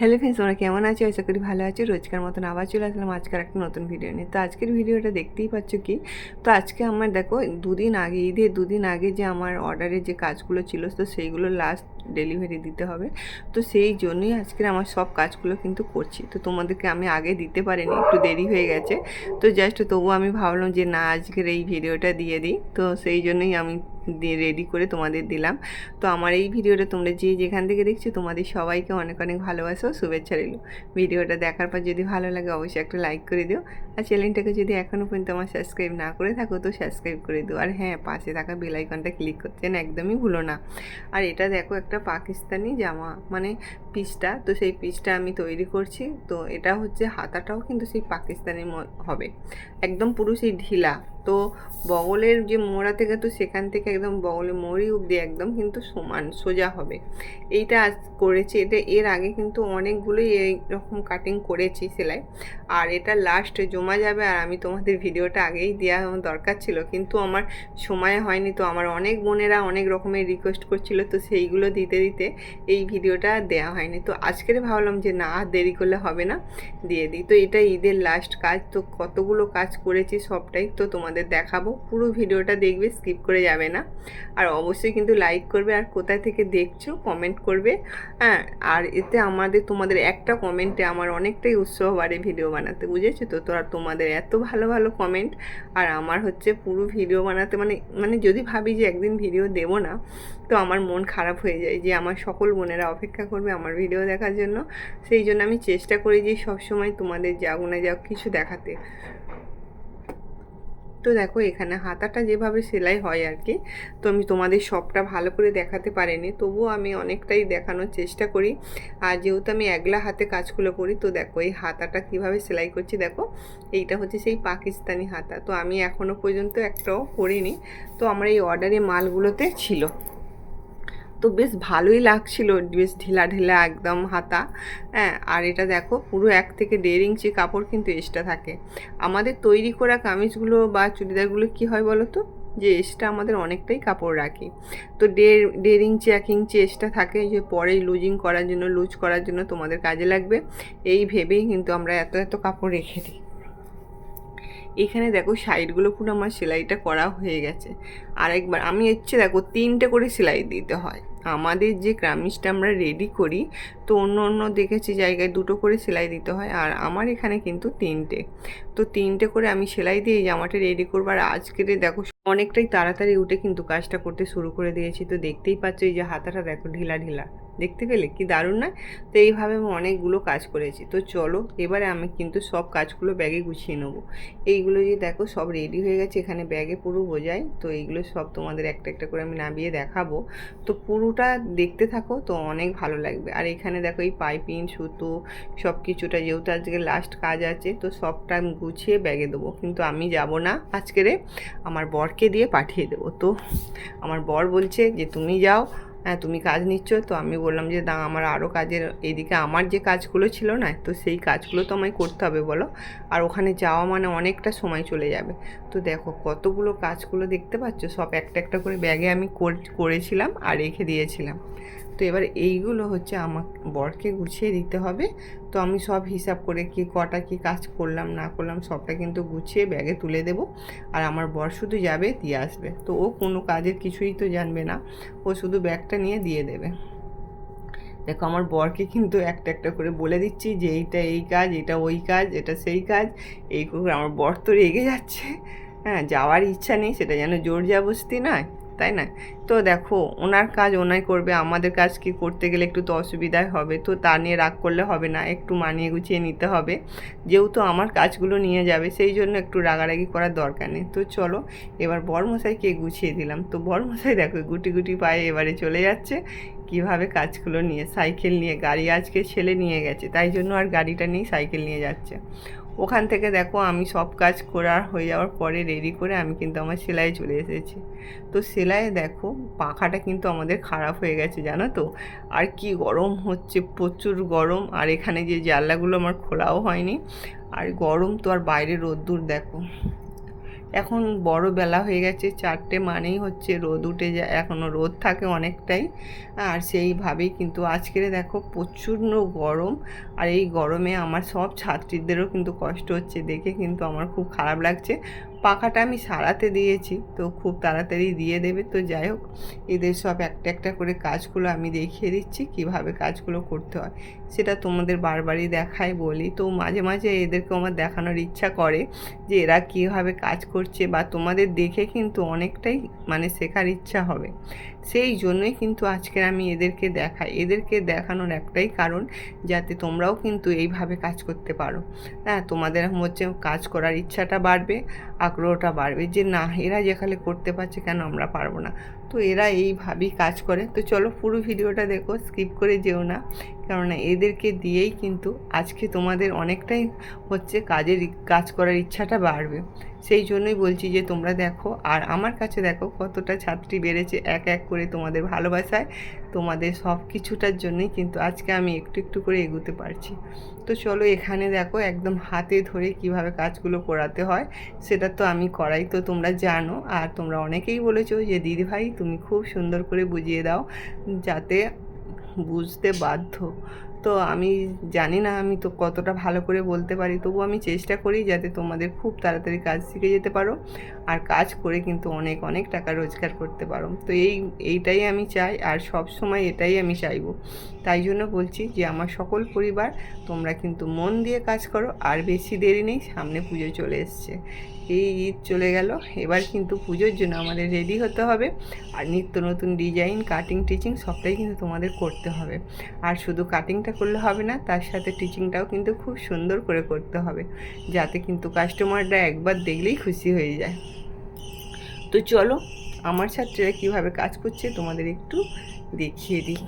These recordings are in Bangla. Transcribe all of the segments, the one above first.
হ্যালো ফ্রেন্ডস, তোমরা কেমন আছো? আশা করি ভালো আছো। রোজকার মতন আবার চলে আসলাম আজকের একটা নতুন ভিডিও নিয়ে। তো আজকের ভিডিওটা দেখতেই পাচ্ছ কি? তো আজকে আমার দেখো, দুদিন আগে ঈদের দুদিন আগে যে আমার অর্ডারের যে কাজগুলো ছিল, তো সেইগুলো লাস্ট ডেলিভারি দিতে হবে। তো সেই জন্যই আজকের আমার সব কাজগুলো কিন্তু করছি। তো তোমাদেরকে আমি আগে দিতে পারিনি, একটু দেরি হয়ে গেছে। তো জাস্ট তবু আমি ভাবলাম যে না, আজকের এই ভিডিওটা দিয়ে দিই। তো সেই জন্যই আমি রেডি করে তোমাদের দিলাম। তো আমার এই ভিডিওটা তোমরা যে যেখান থেকে দেখছ, তোমাদের সবাইকে অনেক অনেক ভালোবাসো শুভেচ্ছা রইল। ভিডিওটা দেখার পর যদি ভালো লাগে, অবশ্যই একটা লাইক করে দিও। আর চ্যানেলটাকে যদি এখনও পর্যন্ত আমার সাবস্ক্রাইব না করে থাকো, তো সাবস্ক্রাইব করে দিও। আর হ্যাঁ পাশে থাকা বেলাইকনটা ক্লিক করতে না একদমই ভুলো না। আর এটা দেখো একটা পাকিস্তানি জামা মানে পিসটা তো সেই পিসটা আমি তৈরি করছি। তো এটা হচ্ছে হাতাটাও কিন্তু সেই পাকিস্তানি হবে। একদম পুরো সেই ঢিলা। তো বগলের যে মোড়া থেকে, তো সেখান থেকে একদম বগলের মোড়ি অবধি একদম কিন্তু সমান, সোজা হবে। এইটা আজ করেছি। এটা এর আগে কিন্তু অনেকগুলোই এইরকম কাটিং করেছি সেলাই। আর এটা লাস্ট জমা যাবে আর আমি তোমাদের ভিডিওটা আগেই দেওয়া দরকার ছিল। কিন্তু আমার সময় হয়নি, তো আমার অনেক বোনেরা অনেক রকমের রিকোয়েস্ট করছিল, তো সেইগুলো দিতে দিতে এই ভিডিওটা দেওয়া হয়নি। তো আজকের ভাবলাম যে না দেরি করলে হবে না, দিয়ে দিই। তো এটা ঈদের লাস্ট কাজ, তো কতগুলো কাজ করেছি সবটাই তো তোমাদের দেখাবো। পুরো ভিডিওটা দেখবে স্কিপ করে যাবে না। আর অবশ্যই কিন্তু লাইক করবে আর কোথায় থেকে দেখছ কমেন্ট করবে। হ্যাঁ আর এতে আমাদের, তোমাদের একটা কমেন্টে আমার অনেকটাই উৎসাহ বাড়ে ভিডিও বানাতে, বুঝেছ তো? তোরা তোমাদের এত ভালো ভালো কমেন্ট আর আমার হচ্ছে পুরো ভিডিও বানাতে মানে মানে যদি ভাবি যে একদিন ভিডিও দেবো না, তো আমার মন খারাপ হয়ে যায় যে আমার সকল বোনেরা অপেক্ষা করবে আমার ভিডিও দেখার জন্য। সেই জন্য আমি চেষ্টা করি যে সবসময় তোমাদের যাও না যাও কিছু দেখাতে। তো দেখো এখানে হাতাটা যেভাবে সেলাই হয় আর কি, তো আমি তোমাদের সবটা ভালো করে দেখাতে পারিনি, তবুও আমি অনেকটাই দেখানোর চেষ্টা করি। আর যেহেতু আমি একলা হাতে কাজগুলো করি, তো দেখো এই হাতাটা কীভাবে সেলাই করছি, দেখো এইটা হচ্ছে সেই পাকিস্তানি হাতা, তো আমি এখনও পর্যন্ত একটাও করিনি, তো আমার এই অর্ডারে মালগুলোতে ছিল। তো বেশ ভালোই লাগছিল বেশ ঢিলা ঢিলা একদম হাতা। হ্যাঁ আর এটা দেখো পুরো এক থেকে দেড় ইঞ্চি কাপড় কিন্তু এক্সট্রা থাকে। আমাদের তৈরি করা কামিজগুলো বা চুড়িদারগুলো কি হয় বলো তো? যে এক্সট্রা আমাদের অনেকটাই কাপড় রাখি। তো দেড় দেড় ইঞ্চি, এক ইঞ্চি এক্সট্রা থাকে যে পরে লুজিং করার জন্য, লুজ করার জন্য তোমাদের কাজে লাগবে। এই ভেবেই কিন্তু আমরা এত এত কাপড় রেখে দিই। এখানে দেখো সাইডগুলো পুরো আমার সেলাইটা করা হয়ে গেছে। আরেকবার আমি হচ্ছে দেখো তিনটে করে সেলাই দিতে হয়। আমাদের যে ক্রামিশটা আমরা রেডি করি, তো অন্য অন্য দেখেছি জায়গায় দুটো করে সেলাই দিতে হয়, আর আমার এখানে কিন্তু তিনটে। তো তিনটে করে আমি সেলাই দিয়ে জামাটা রেডি করব, আর আজকের দেখো অনেকটাই তাড়াতাড়ি উঠে কিন্তু কাজটা করতে শুরু করে দিয়েছি। তো দেখতেই পাচ্ছ এই যে হাতাটা দেখো ঢিলা ঢিলা। দেখতে পেলে? কি দারুণ না তো এইভাবে আমি অনেকগুলো কাজ করেছি। তো চলো, এবারে আমি কিন্তু সব কাজগুলো ব্যাগে গুছিয়ে নেব। এইগুলো যে দেখো সব রেডি হয়ে গেছে, এখানে ব্যাগে পুরো বোঝাই। তো এইগুলো সব তোমাদের একটা একটা করে আমি নামিয়ে দেখাবো। তো পুরোটা দেখতে থাকো, তো অনেক ভালো লাগবে। আর এখানে দেখো এই পাইপিং, সুতো সব কিছুটা যেহেতু আজকে লাস্ট কাজ আছে, তো সবটা গুছিয়ে ব্যাগে দেবো। কিন্তু আমি যাব না আজকেরে আমার বরকে দিয়ে পাঠিয়ে দেবো। তো আমার বর বলছে যে, তুমি যাও হ্যাঁ তুমি কাজ নিচ্ছ তো আমি বললাম যে দা আমার আরও কাজের এদিকে আমার যে কাজগুলো ছিল না, তো সেই কাজগুলো তো আমায় করতে হবে, বলো। আর ওখানে যাওয়া মানে অনেকটা সময় চলে যাবে। তো দেখো কতগুলো কাজগুলো দেখতে পাচ্ছ, সব একটা একটা করে ব্যাগে আমি কর- করেছিলাম আর রেখে দিয়েছিলাম। তো এবার এইগুলো হচ্ছে আমার বরকে গুছিয়ে দিতে হবে। তো আমি সব হিসাব করে কি কটা কি কাজ করলাম, না করলাম, সবটা কিন্তু গুছিয়ে ব্যাগে তুলে দেব। আর আমার বর শুধু যাবে, দিয়ে আসবে। তো ও কোনো কাজের কিছুই তো জানবে না। ও শুধু ব্যাগটা নিয়ে দিয়ে দেবে। দেখো, আমার বরকে কিন্তু একটা একটা করে বলে দিচ্ছি যে, এইটা এই কাজ, এটা ওই কাজ, এটা সেই কাজ। এই করে আমার বর তো রেগে যাচ্ছে। হ্যাঁ যাওয়ার ইচ্ছা নেই, সেটা যেন জোর জাবস্তি নয়, তাই না? তো দেখো, ওনার কাজ ওনাই করবে, আমাদের কাজ কি করতে গেলে একটু তো অসুবিধাই হবে, তো তা নিয়ে রাগ করলে হবে না, একটু মানিয়ে গুছিয়ে নিতে হবে। যেহেতু আমার কাজগুলো নিয়ে যাবে, সেই জন্য একটু রাগারাগি করার দরকার নেই। তো চলো, এবার বরমশাইকে গুছিয়ে দিলাম। তো বরমশাই দেখো, গুটি গুটি পায়ে এবারে চলে যাচ্ছে। কীভাবে কাজগুলো নিয়ে, সাইকেল নিয়ে, গাড়ি আজকে ছেলে নিয়ে গেছে, তাই জন্য আর গাড়িটা নিয়ে সাইকেল নিয়ে যাচ্ছে। ওখান থেকে দেখো আমি সব কাজ করার হয়ে যাওয়ার পরে রেডি করে আমি কিন্তু আমার সেলাই চলে এসেছি। তো সেলাইয়ে দেখো পাখাটা কিন্তু আমাদের খারাপ হয়ে গেছে, জানো তো? আর কি গরম হচ্ছে, প্রচুর গরম। আর এখানে যে জানলাগুলো আমার খোলাও হয়নি। আর গরম তো আর বাইরে রোদ্দুর, দেখো। এখন বড় বেলা হয়ে গেছে, চারটে মানেই হচ্ছে রোদ উঠে যায় এখনও রোদ থাকে অনেকটাই। আর সেইভাবেই কিন্তু আজকের দেখো প্রচণ্ড গরম, আর এই গরমে আমার সব ছাত্রীদেরও কিন্তু কষ্ট হচ্ছে, দেখে কিন্তু আমার খুব খারাপ লাগছে। পাখাটা আমি সারাতে দিয়েছি, তো খুব তাড়াতাড়ি দিয়ে দেবে। তো যাই হোক, এদের সব একটা একটা করে কাজগুলো আমি দেখিয়ে দিচ্ছি, কীভাবে কাজগুলো করতে হয়। সেটা তোমাদের বারবারই দেখাই বলি। তো মাঝে মাঝে এদেরকে আমার দেখানোর ইচ্ছা করে যে এরা কীভাবে কাজ করছে বা তোমাদের দেখে কিন্তু অনেকটাই মানে শেখার ইচ্ছা হবে। সেই জন্যই কিন্তু আজকে আমি এদেরকে দেখাই। এদেরকে দেখানোর একটাই কারণ যাতে তোমরাও কিন্তু এইভাবে কাজ করতে পারো। হ্যাঁ তোমাদের হচ্ছে কাজ করার ইচ্ছাটা বাড়বে। আগ্রহটা বাড়বে যে না, এরা যেখানে করতে পারছে কেন আমরা পারব না। তো এরা এইভাবেই কাজ করে। তো চলো পুরো ভিডিওটা দেখো স্কিপ করে যেও না। কেননা এদেরকে দিয়েই কিন্তু আজকে তোমাদের অনেকটাই হচ্ছে কাজের কাজ করার ইচ্ছাটা বাড়বে। সেই জন্যই বলছি যে তোমরা দেখো, আর আমার কাছে দেখো কতটা ছাত্রী বেড়েছে এক এক করে তোমাদের ভালোবাসায়। তোমাদের সব কিছুটার জন্যই কিন্তু আজকে আমি একটু একটু করে এগোতে পারছি। তো চলো এখানে দেখো একদম হাতে ধরে কীভাবে কাজগুলো করাতে হয়, সেটা তো আমি করাই, তো তোমরা জানো। আর তোমরা অনেকেই বলেছ যে, দিদি ভাই, তুমি খুব সুন্দর করে বুঝিয়ে দাও যাতে বুঝতে বাধ্য। তো আমি জানি না আমি তো কতটা ভালো করে বলতে পারি। তবু আমি চেষ্টা করি যাতে তোমাদের খুব তাড়াতাড়ি কাজ শিখে যেতে পারো আর কাজ করে কিন্তু অনেক অনেক টাকা রোজগার করতে পারো। তো এই, এইটাই আমি চাই আর সব সময় এটাই আমি চাইব। তাই জন্য বলছি যে আমার সকল পরিবার তোমরা কিন্তু মন দিয়ে কাজ করো আর বেশি দেরি নেই সামনে পুজো চলে এসছে। এই ঈদ চলে গেল। এবার কিন্তু পুজোর জন্য আমাদের রেডি হতে হবে। আর নিত্য নতুন ডিজাইন কাটিং টিচিং সবটাই কিন্তু তোমাদের করতে হবে। আর শুধু কাটিংটা করলে হবে না, তার সাথে টিচিংটাও কিন্তু খুব সুন্দর করে করতে হবে। যাতে কিন্তু কাস্টমাররা একবার দেখলেই খুশি হয়ে যায়। তো চলো, আমার ছাত্রীরা কীভাবে কাজ করছে তোমাদের একটু দেখিয়ে দিই।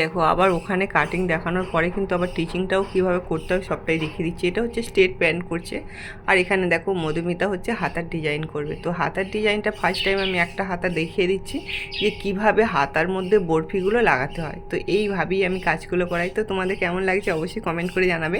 দেখো, আবার ওখানে কাটিং দেখানোর পরে কিন্তু আবার টিচিংটাও কীভাবে করতে হবে সবটাই দেখিয়ে দিচ্ছি। এটা হচ্ছে স্টেট প্যান্ট করছে। আর এখানে দেখো, মধুমিতা হচ্ছে হাতার ডিজাইন করবে। তো হাতার ডিজাইনটা ফার্স্ট টাইম আমি একটা হাতা দেখিয়ে দিচ্ছি যে কীভাবে হাতার মধ্যে বরফিগুলো লাগাতে হয়। তো এইভাবেই আমি কাজগুলো করাই। তো তোমাদের কেমন লাগছে অবশ্যই কমেন্ট করে জানাবে।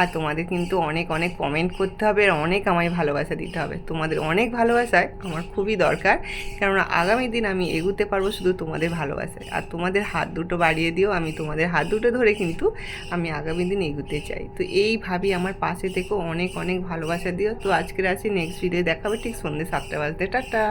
আর তোমাদের কিন্তু অনেক অনেক কমেন্ট করতে হবে আর অনেক আমায় ভালোবাসা দিতে হবে। তোমাদের অনেক ভালোবাসায় আমার খুবই দরকার। কেননা আগামী দিন আমি এগুতে পারব শুধু তোমাদের ভালোবাসায়। আর তোমাদের হাত দুটো বাড়িয়ে দিও আমি তোমাদের হাত দুটো ধরে কিন্তু আমি আগামী দিন এগোতে চাই। তো এইভাবেই আমার পাশে থেকেও অনেক অনেক ভালোবাসা দিও। তো আজকের আছি নেক্সট ভিডিও দেখাবে ঠিক সন্ধ্যে সাতটা বাজতে। টাটা!